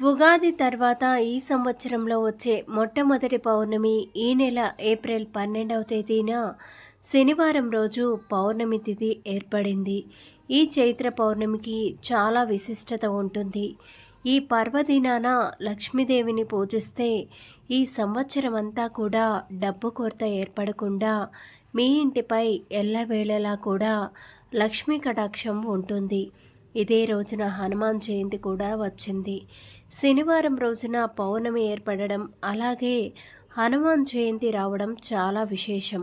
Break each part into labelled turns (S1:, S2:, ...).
S1: ఉగాది తర్వాత ఈ సంవత్సరంలో వచ్చే మొట్టమొదటి పౌర్ణమి ఈ నెల ఏప్రిల్ పన్నెండవ తేదీన శనివారం రోజు పౌర్ణమి తిథి ఏర్పడింది. ఈ చైత్ర పౌర్ణమికి చాలా విశిష్టత ఉంటుంది. ఈ పర్వదినాన లక్ష్మీదేవిని పూజిస్తే ఈ సంవత్సరం అంతా కూడా డబ్బు కొరత ఏర్పడకుండా మీ ఇంటిపై ఎల్లవేళలా కూడా లక్ష్మీ కటాక్షం ఉంటుంది. ఇదే రోజున హనుమాన్ జయంతి కూడా వచ్చింది. శనివారం రోజున పౌర్ణమి ఏర్పడడం అలాగే హనుమాన్ జయంతి రావడం చాలా విశేషం.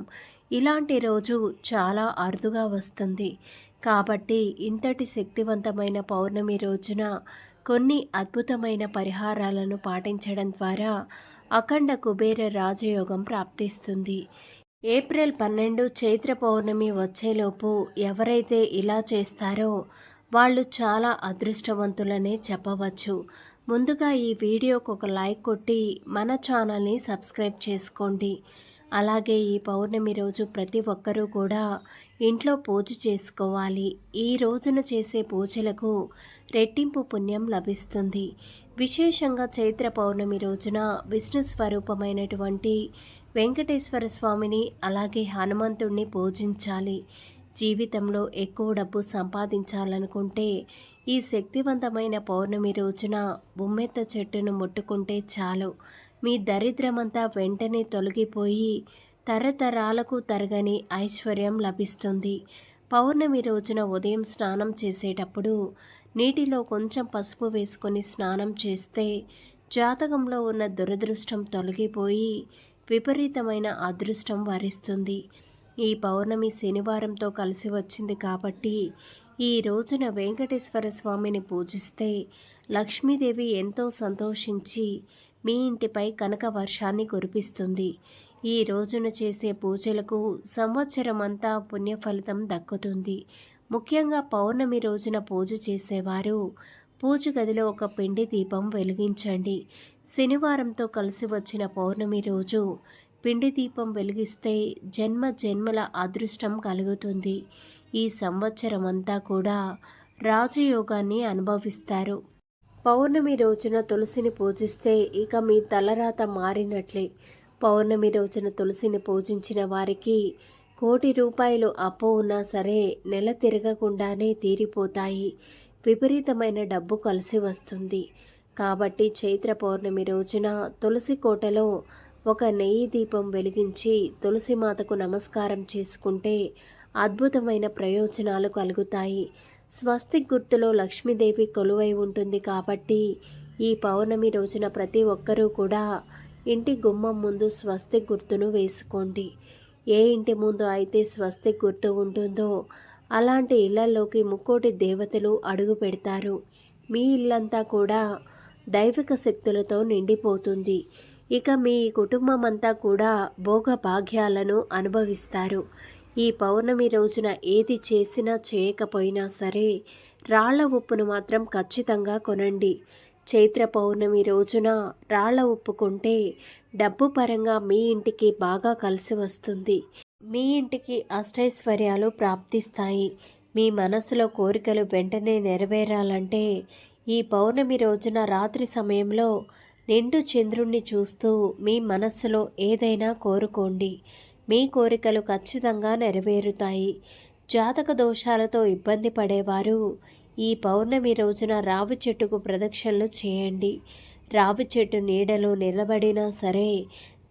S1: ఇలాంటి రోజు చాలా అరుదుగా వస్తుంది. కాబట్టి ఇంతటి శక్తివంతమైన పౌర్ణమి రోజున కొన్ని అద్భుతమైన పరిహారాలను పాటించడం ద్వారా అఖండ కుబేర రాజయోగం ప్రాప్తిస్తుంది. ఏప్రిల్ పన్నెండు చైత్ర పౌర్ణమి వచ్చేలోపు ఎవరైతే ఇలా చేస్తారో వాళ్ళు చాలా అదృష్టవంతులనే చెప్పవచ్చు. ముందుగా ఈ వీడియోకు ఒక లైక్ కొట్టి మన ఛానల్ని సబ్స్క్రైబ్ చేసుకోండి. అలాగే ఈ పౌర్ణమి రోజు ప్రతి ఒక్కరూ కూడా ఇంట్లో పూజ చేసుకోవాలి. ఈ రోజున చేసే పూజలకు రెట్టింపు పుణ్యం లభిస్తుంది. విశేషంగా చైత్ర పౌర్ణమి రోజున విష్ణు స్వరూపమైనటువంటి వెంకటేశ్వర స్వామిని అలాగే హనుమంతుణ్ణి పూజించాలి. జీవితంలో ఎక్కువ డబ్బు సంపాదించాలనుకుంటే ఈ శక్తివంతమైన పౌర్ణమి రోజున ఉమ్మెత్త చెట్టును ముట్టుకుంటే చాలు. మీ దరిద్రమంతా వెంటనే తొలగిపోయి తరతరాలకు తరగని ఐశ్వర్యం లభిస్తుంది. పౌర్ణమి రోజున ఉదయం స్నానం చేసేటప్పుడు నీటిలో కొంచెం పసుపు వేసుకొని స్నానం చేస్తే జాతకంలో ఉన్న దురదృష్టం తొలగిపోయి విపరీతమైన అదృష్టం వరిస్తుంది. ఈ పౌర్ణమి శనివారంతో కలిసి వచ్చింది కాబట్టి ఈ రోజున వెంకటేశ్వర స్వామిని పూజిస్తే లక్ష్మీదేవి ఎంతో సంతోషించి మీ ఇంటిపై కనక వర్షాన్ని కురిపిస్తుంది. ఈ రోజున చేసే పూజలకు సంవత్సరం అంతా పుణ్యఫలితం దక్కుతుంది. ముఖ్యంగా పౌర్ణమి రోజున పూజ చేసేవారు పూజ గదిలో ఒక పిండి దీపం వెలిగించండి. శనివారంతో కలిసి వచ్చిన పౌర్ణమి రోజు పిండి దీపం వెలిగిస్తే జన్మ జన్మల అదృష్టం కలుగుతుంది. ఈ సంవత్సరం అంతా కూడా రాజయోగాన్ని అనుభవిస్తారు. పౌర్ణమి రోజున తులసిని పూజిస్తే ఇక మీ తలరాత మారినట్లే. పౌర్ణమి రోజున తులసిని పూజించిన వారికి కోటి రూపాయలు అప్పు ఉన్నా సరే నెల తిరగకుండానే తీరిపోతాయి. విపరీతమైన డబ్బు కలిసి వస్తుంది. కాబట్టి చైత్ర పౌర్ణమి రోజున తులసి కోటలో ఒక నెయ్యి దీపం వెలిగించి తులసి మాతకు నమస్కారం చేసుకుంటే అద్భుతమైన ప్రయోజనాలు కలుగుతాయి. స్వస్తిక్ గుర్తులో లక్ష్మీదేవి కొలువై ఉంటుంది కాబట్టి ఈ పౌర్ణమి రోజున ప్రతి ఒక్కరూ కూడా ఇంటి గుమ్మం ముందు స్వస్తిక్ గుర్తును వేసుకోండి. ఏ ఇంటి ముందు అయితే స్వస్తి గుర్తు ఉంటుందో అలాంటి ఇళ్ళలోకి ముక్కోటి దేవతలు అడుగు పెడతారు. మీ ఇల్లంతా కూడా దైవిక శక్తులతో నిండిపోతుంది. ఇక మీ కుటుంబం అంతా కూడా భోగ భాగ్యాలను అనుభవిస్తారు. ఈ పౌర్ణమి రోజున ఏది చేసినా చేయకపోయినా సరే రాళ్ళ ఉప్పును మాత్రం ఖచ్చితంగా కొనండి. చైత్ర పౌర్ణమి రోజున రాళ్ళ ఉప్పు కొంటే డబ్బు పరంగా మీ ఇంటికి బాగా కలిసి వస్తుంది. మీ ఇంటికి అష్టైశ్వర్యాలు ప్రాప్తిస్తాయి. మీ మనసులో కోరికలు వెంటనే నెరవేరాలంటే ఈ పౌర్ణమి రోజున రాత్రి సమయంలో నిండు చంద్రుణ్ణి చూస్తూ మీ మనస్సులో ఏదైనా కోరుకోండి. మీ కోరికలు ఖచ్చితంగా నెరవేరుతాయి. జాతక దోషాలతో ఇబ్బంది పడేవారు ఈ పౌర్ణమి రోజున రావి చెట్టుకు ప్రదక్షిణలు చేయండి. రావి చెట్టు నీడలో నిలబడినా సరే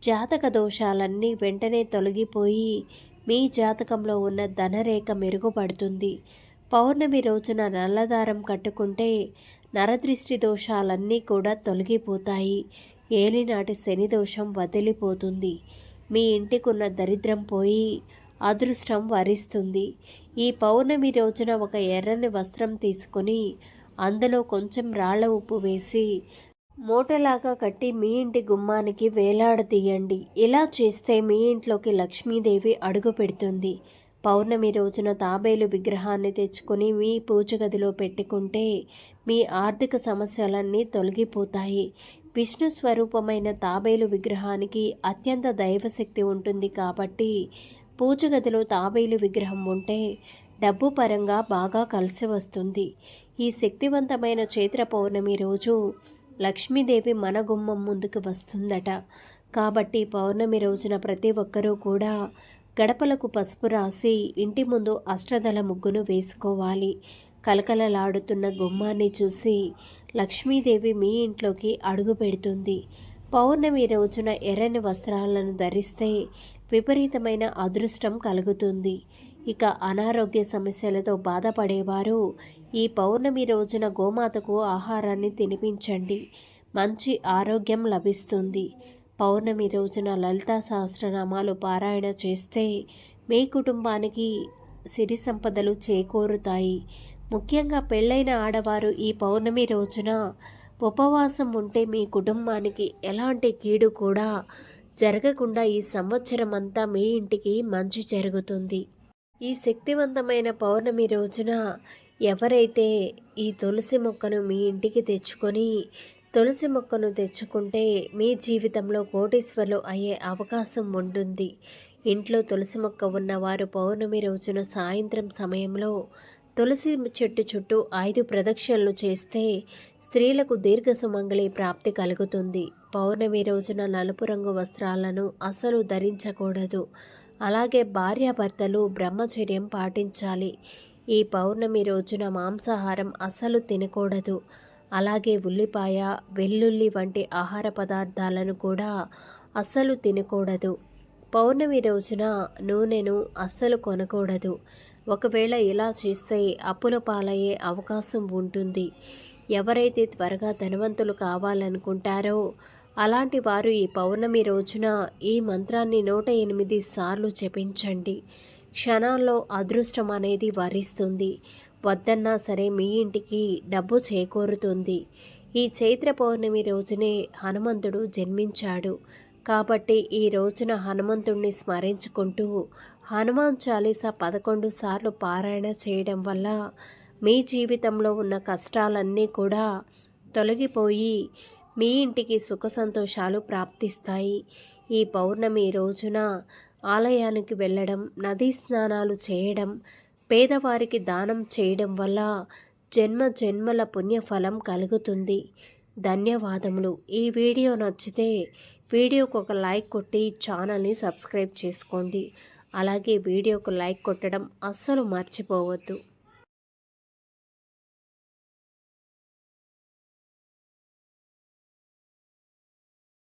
S1: జాతక దోషాలన్నీ వెంటనే తొలగిపోయి మీ జాతకంలో ఉన్న ధనరేఖ మెరుగుపడుతుంది. పౌర్ణమి రోజున నల్లదారం కట్టుకుంటే నరదృష్టి దోషాలన్నీ కూడా తొలగిపోతాయి. ఏలినాటి శని దోషం వదిలిపోతుంది. మీ ఇంటికున్న దరిద్రం పోయి అదృష్టం వరిస్తుంది. ఈ పౌర్ణమి రోజున ఒక ఎర్రని వస్త్రం తీసుకొని అందులో కొంచెం రాళ్ళ ఉప్పు వేసి మూటలాగా కట్టి మీ ఇంటి గుమ్మానికి వేలాడదీయండి. ఇలా చేస్తే మీ ఇంట్లోకి లక్ష్మీదేవి అడుగు పెడుతుంది. పౌర్ణమి రోజున తాబేలు విగ్రహాన్ని తెచ్చుకొని మీ పూజ గదిలో పెట్టుకుంటే మీ ఆర్థిక సమస్యలన్నీ తొలగిపోతాయి. విష్ణు స్వరూపమైన తాబేలు విగ్రహానికి అత్యంత దైవశక్తి ఉంటుంది కాబట్టి పూజ గదిలో తాబేలు విగ్రహం ఉంటే డబ్బు పరంగా బాగా కలిసి వస్తుంది. ఈ శక్తివంతమైన చైత్ర పౌర్ణమి రోజు లక్ష్మీదేవి మన గుమ్మం ముందుకు వస్తుందట. కాబట్టి పౌర్ణమి రోజున ప్రతి ఒక్కరూ కూడా గడపలకు పసుపు రాసి ఇంటి ముందు అష్టదల ముగ్గును వేసుకోవాలి. కలకలలాడుతున్న గుమ్మాన్ని చూసి లక్ష్మీదేవి మీ ఇంట్లోకి అడుగు పెడుతుంది. పౌర్ణమి రోజున ఎర్రని వస్త్రాలను ధరిస్తే విపరీతమైన అదృష్టం కలుగుతుంది. ఇక అనారోగ్య సమస్యలతో బాధపడేవారు ఈ పౌర్ణమి రోజున గోమాతకు ఆహారాన్ని తినిపించండి. మంచి ఆరోగ్యం లభిస్తుంది. పౌర్ణమి రోజున లలితా సహస్రనామాలు పారాయణ చేస్తే మీ కుటుంబానికి సిరి సంపదలు చేకూరుతాయి. ముఖ్యంగా పెళ్ళైన ఆడవారు ఈ పౌర్ణమి రోజున ఉపవాసం ఉంటే మీ కుటుంబానికి ఎలాంటి కీడు కూడా జరగకుండా ఈ సంవత్సరం అంతా మీ ఇంటికి మంచి జరుగుతుంది. ఈ శక్తివంతమైన పౌర్ణమి రోజున ఎవరైతే ఈ తులసి మొక్కను మీ ఇంటికి తెచ్చుకొని తులసి మొక్కను తెచ్చుకుంటే మీ జీవితంలో కోటీశ్వర్లు అయ్యే అవకాశం ఉంటుంది. ఇంట్లో తులసి మొక్క ఉన్నవారు పౌర్ణమి రోజున సాయంత్రం సమయంలో తులసి చెట్టు చుట్టూ ఐదు ప్రదక్షిణలు చేస్తే స్త్రీలకు దీర్ఘ సుమంగళి ప్రాప్తి కలుగుతుంది. పౌర్ణమి రోజున నలుపు రంగు వస్త్రాలను అసలు ధరించకూడదు. అలాగే భార్యాభర్తలు బ్రహ్మచర్యం పాటించాలి. ఈ పౌర్ణమి రోజున మాంసాహారం అసలు తినకూడదు. అలాగే ఉల్లిపాయ వెల్లుల్లి వంటి ఆహార పదార్థాలను కూడా అస్సలు తినకూడదు. పౌర్ణమి రోజున నూనెను అస్సలు కొనకూడదు. ఒకవేళ ఇలా చేస్తే అప్పుల పాలయ్యే అవకాశం ఉంటుంది. ఎవరైతే త్వరగా ధనవంతులు కావాలనుకుంటారో అలాంటి వారు ఈ పౌర్ణమి రోజున ఈ మంత్రాన్ని నూట ఎనిమిది సార్లు జపించండి. క్షణాల్లో అదృష్టం అనేది వరిస్తుంది. వద్దన్నా సరే మీ ఇంటికి డబ్బు చేకూరుతుంది. ఈ చైత్ర పౌర్ణమి రోజునే హనుమంతుడు జన్మించాడు. కాబట్టి ఈ రోజున హనుమంతుణ్ణి స్మరించుకుంటూ హనుమాన్ చాలీసా పదకొండు సార్లు పారాయణ చేయడం వల్ల మీ జీవితంలో ఉన్న కష్టాలన్నీ కూడా తొలగిపోయి మీ ఇంటికి సుఖ సంతోషాలు ప్రాప్తిస్తాయి. ఈ పౌర్ణమి రోజున ఆలయానికి వెళ్ళడం నదీ స్నానాలు చేయడం పేదవారికి దానం చేయడం వల్ల జన్మ జన్మల పుణ్యఫలం కలుగుతుంది. ధన్యవాదములు. ఈ వీడియో నచ్చితే వీడియోకు ఒక లైక్ కొట్టి ఛానల్ని సబ్స్క్రైబ్ చేసుకోండి. అలాగే వీడియోకు లైక్ కొట్టడం అస్సలు మర్చిపోవద్దు.